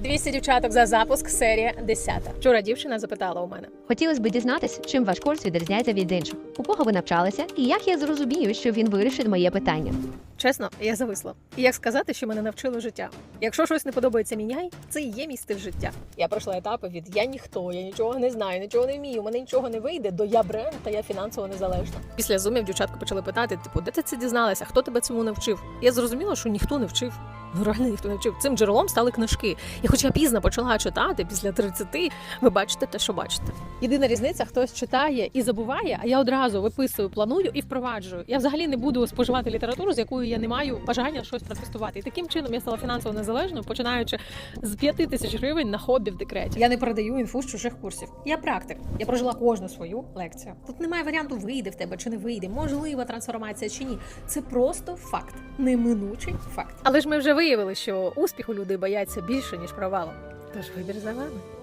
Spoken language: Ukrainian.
200 дівчаток за запуск, серія 10. Вчора дівчина запитала у мене. Хотілося б дізнатись, чим ваш курс відрізняється від інших, у кого ви навчалися, і як я зрозумію, що він вирішить моє питання. Чесно, я зависла. І як сказати, що мене навчило життя? Якщо щось не подобається, міняй, це і є мій стиль життя. Я пройшла етапи від я ніхто, я нічого не знаю, нічого не вмію, у мене нічого не вийде, до я бренд та я фінансово незалежна. Після зумів дівчатка почали питати: типу, де ти це дізналася? Хто тебе цьому навчив? Я зрозуміла, що ніхто не вчив. Ну реально ніхто не вчив. Цим джерелом стали книжки. І хоч я пізно почала читати після 30, ви бачите те, що бачите. Єдина різниця, хтось читає і забуває, а я одразу виписую, планую і впроваджую. Я взагалі не буду споживати літературу, з якою я не маю бажання щось протестувати. І таким чином я стала фінансово незалежною, починаючи з 5 тисяч гривень на хобі в декреті. Я не продаю інфу з чужих курсів. Я практик. Я прожила кожну свою лекцію. Тут немає варіанту вийде в тебе чи не вийде, можлива трансформація чи ні. Це просто факт, неминучий факт. Але ж ми вже виявили, що успіху люди бояться більше ніж провалу. Тож вибір за вами.